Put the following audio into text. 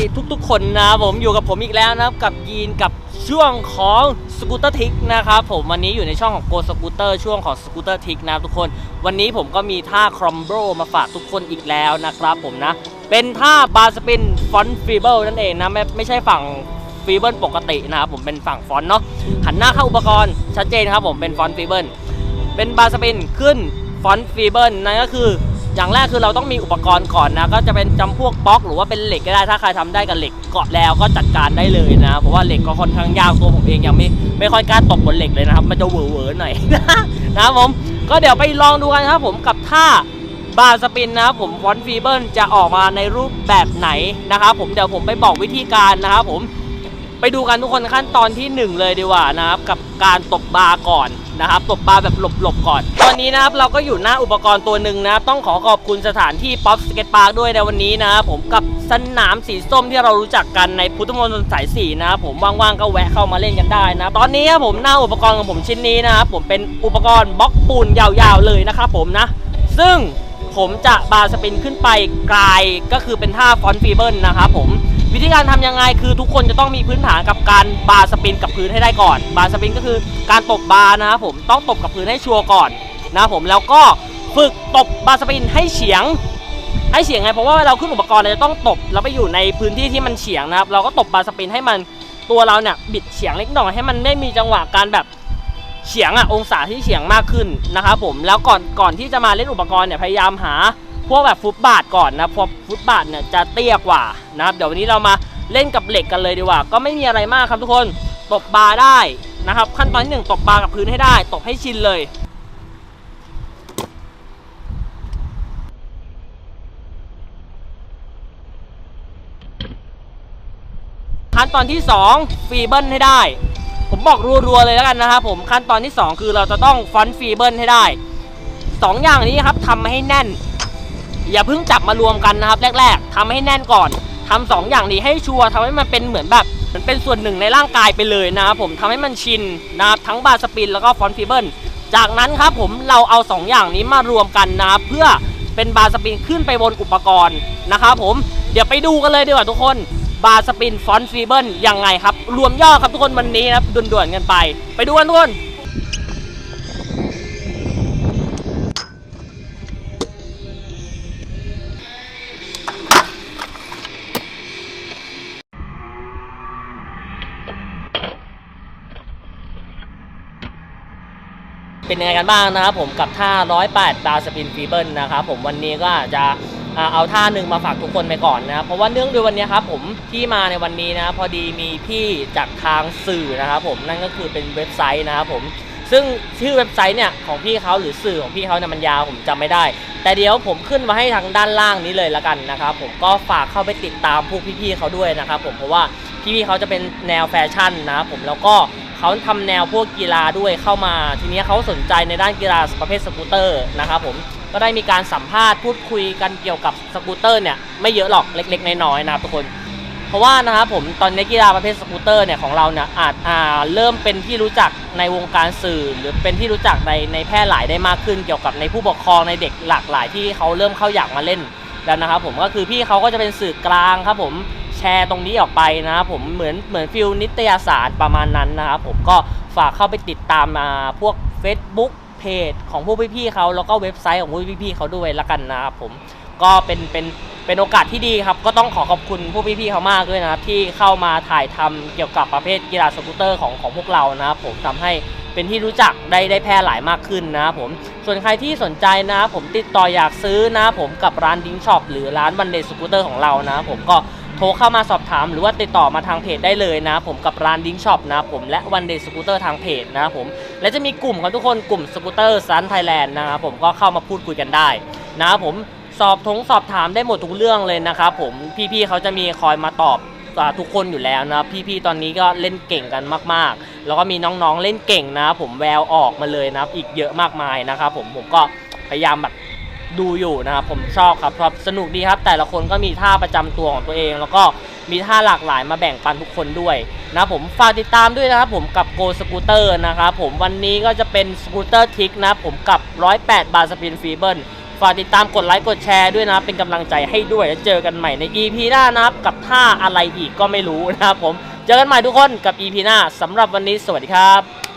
ดีทุกๆ คนนะผมอยู่กับผมอีกแล้วนะครับกับยีนกับช่วงของสกูตเตอร์ทิกนะครับผมวันนี้อยู่ในช่องของโกสกูตเตอร์ช่วงของสกูตเตอร์ทิกนะทุกคน วันนี้ผมก็มีท่าครอมโบมาฝากทุกคนอีกแล้วนะครับผมนะ เป็นท่าบาสปินฟอนฟีเบิลนั่นเองนะไม่ไม่ใช่ฝั่งฟีเบิลปกตินะครับผมเป็นฝั่งฟอนเนาะหันหน้าเข้าอุปกรณ์ชัดเจนครับผมเป็นฟอนฟีเบิลเป็นบาสปินขึ้นฟอนฟีเบิลนั่นก็คือ อย่างแรกคือเราต้องมีอุปกรณ์ก่อนนะ ก็จะเป็นจำพวกบล็อกหรือว่าเป็นเหล็กก็ได้ถ้าใครทำได้กับเหล็กเกาะแล้วก็จัดการได้เลยนะเพราะว่าเหล็กก็ค่อนข้างยากตัวผมเองยังไม่ไม่ค่อยกล้าตบบนเหล็กเลยนะครับ มันจะเหวอๆหน่อยนะครับผมก็เดี๋ยวไปลองดูกันครับผมกับท่าบาร์สปินนะครับผมฟอนฟีเบิลจะออกมาในรูปแบบไหนนะครับผมเดี๋ยวผมไปบอกวิธีการนะครับผมไปดูกันทุกคนขั้นตอนที่ 1 เลยดีกว่านะครับกับการตบบาร์ก่อน นะครับตบบาร์แบบหลบๆก่อน ตอนนี้นะครับเราก็อยู่หน้าอุปกรณ์ตัวหนึ่งนะต้องขอขอบคุณสถานที่ป๊อปสเก็ตพาร์คด้วยในวันนี้นะครับผมกับสนามสีส้มที่เรารู้จักกันในพุทธมณฑลสายสี่นะครับผมว่างๆก็แวะเข้ามาเล่นกันได้นะตอนนี้ครับผมหน้าอุปกรณ์ของผมชิ้นนี้นะครับผมเป็นอุปกรณ์บล็อกปูนยาวๆเลยนะครับผมนะ ซึ่งผมจะบาร์สปินขึ้นไปไกลก็คือเป็นท่าฟอนต์ฟีเบิลนะครับผม วิธีการทำยังไงคือทุกคนจะต้องมีพื้นฐานกับการบาร์สปินกับพื้นให้ได้ก่อน บาร์สปินก็คือการตบบาร์นะครับผมต้องตบกับพื้นให้ชัวร์ก่อนนะครับผมแล้วก็ฝึกตบบาร์สปินให้เฉียงให้เฉียงไงเพราะว่าเราขึ้นอุปกรณ์เราจะต้องตบแล้วไปอยู่ในพื้นที่ที่มันเฉียงนะครับเราก็ตบบาร์สปินให้มันตัวเราเนี่ยบิดเฉียงเล็กน้อยให้มันได้มีจังหวะการแบบเฉียงอะองศาที่เฉียงมากขึ้นนะครับผมแล้วก่อนก่อนที่จะมาเล่นอุปกรณ์เนี่ยพยายามหา พวกแบบฟุตบาทก่อนนะเพราะฟุตบาทเนี่ยจะเตี้ยกว่านะครับเดี๋ยววันนี้เรามาเล่นกับเหล็กกันเลยดีกว่า ก็ไม่มีอะไรมากครับทุกคนตบบาร์ได้นะครับ ขั้นตอนที่หนึ่งตบบาร์กับพื้นให้ได้ตบให้ชินเลยขั้นตอนที่2ฟีเบิลให้ได้ ผมบอกรัวๆเลยแล้วกันนะครับผมขั้นตอนที่ 2 คือเราจะต้องฟอนฟีเบิลให้ได้สองอย่างนี้ครับทำให้แน่น อย่าเพิ่งจับมารวมกันนะครับ แรก ๆทำให้แน่นก่อนทำสองอย่างนี้ให้ชัวร์ทำให้มันเป็นเหมือนแบบมันเป็นส่วนหนึ่งในร่างกายไปเลยนะครับผมทำให้มันชินนะครับทั้งบาสปินแล้วก็ฟอนฟีเบิลจากนั้นครับผมเราเอาสองอย่างนี้มารวมกันนะครับเพื่อเป็นบาสปินขึ้นไปบนอุปกรณ์นะครับผมเดี๋ยวไปดูกันเลยดีกว่าทุกคนบาสปินฟอนฟีเบิลยังไงครับ รวมย่อครับทุกคนวันนี้นะครับด่วนๆกันไป ไปดูกันทุกคน เป็นยังไงกันบ้างนะครับผมกับท่า 108 ดาวสปินฟีเบิลนะครับผมวันนี้ก็จะเอาท่าหนึ่งมาฝากทุกคนไปก่อนนะครับเพราะว่าเนื่องด้วยวันนี้ครับผมที่มาในวันนี้นะพอดีมีพี่จากทางสื่อนะครับผมนั่นก็คือเป็นเว็บไซต์นะครับผมซึ่งชื่อเว็บไซต์เนี่ยของพี่เขาหรือสื่อของพี่เขาเนี่ยมันยาวผมจำไม่ได้ แต่เดี๋ยวผมขึ้นมาให้ทางด้านล่างนี้เลยละกันนะครับผมก็ฝากเข้าไปติดตามพวกพี่ๆเขาด้วยนะครับผมเพราะว่าพี่ๆเขาจะเป็นแนวแฟชั่นนะครับผมแล้วก็ เขาทำแนวพวกกีฬาด้วยเข้ามา ทีนี้เขาสนใจในด้านกีฬาประเภทสกูตเตอร์นะครับผมก็ได้มีการสัมภาษณ์พูดคุยกันเกี่ยวกับสกูตเตอร์เนี่ยไม่เยอะหรอกเล็ก ๆ น้อยๆนะครับทุกคนเพราะว่านะครับผมตอนนี้กีฬาประเภทสกูตเตอร์เนี่ยของเราเนี่ยอาจอาเริ่มเป็นที่รู้จักในวงการสื่อ หรือเป็นที่รู้จักในในแพร่หลายได้มากขึ้น เกี่ยวกับในผู้ปกครองในเด็กหลากหลายที่เขาเริ่มเข้าอยากมาเล่นแล้วนะครับผมก็คือพี่เขาก็จะเป็นสื่อกลางครับผม แชร์ตรงนี้ออกไปนะครับผมเหมือนเหมือนฟิลนิตยสารประมาณนั้นนะครับผมก็ฝากเข้าไปติดตามมาพวก Facebook เพจของพวกพี่ๆเขาแล้วก็เว็บไซต์ของพวกพี่ๆเขาด้วยละกันนะครับผมก็เป็นเป็นเป็นโอกาสที่ดีครับ ก็ต้องขอขอบคุณพวกพี่ๆเขามากด้วยนะครับ ที่เข้ามาถ่ายทำเกี่ยวกับประเภทกีฬาสกูตเตอร์ของของพวกเรานะครับผมทำให้เป็นที่รู้จักได้ได้แพร่หลายมากขึ้นนะครับผมส่วนใครที่สนใจนะผมติดต่ออยากซื้อนะผมกับร้านดิ้งช็อปหรือร้านวันเดย์สกูตเตอร์ของเรานะผมก็ โทรเข้ามาสอบถามหรือว่าติดต่อมาทางเพจได้เลยนะผมกับร้านดิ้งช็อปนะผมและวันเดย์สกูตเตอร์ทางเพจนะครับผมและจะมีกลุ่มของทุกคนกลุ่มสกูตเตอร์ซันไทยแลนด์นะครับผมก็เข้ามาพูดคุยกันได้นะครับผมสอบทงสอบถามได้หมดทุกเรื่องเลยนะครับผมพี่ๆเขาจะมีคอยมาตอบอ่าทุกคนอยู่แล้วนะพี่ๆตอนนี้ก็เล่นเก่งกันมากๆ แล้วก็มีน้องๆเล่นเก่งนะผมแววออกมาเลยนะอีกเยอะมากมายนะครับผมผมก็พยายามแบบ ดูอยู่นะครับผมชอบครับเพราะสนุกดีครับ แต่ละคนก็มีท่าประจำตัวของตัวเอง แล้วก็มีท่าหลากหลายมาแบ่งปันทุกคนด้วยนะผมฝากติดตามด้วยนะครับผมกับโกสกูตเตอร์นะครับผมวันนี้ก็จะเป็นสกูตเตอร์ทิกนะครับผมกับ 108 บาร์สปินฟีเบิลฝากติดตามกดไลค์กดแชร์ด้วยนะเป็นกำลังใจให้ด้วยแล้วเจอกันใหม่ใน EP หน้านะครับกับท่าอะไรอีกก็ไม่รู้นะครับผมเจอกันใหม่ทุกคนกับ EP หน้าสำหรับวันนี้สวัสดีครับ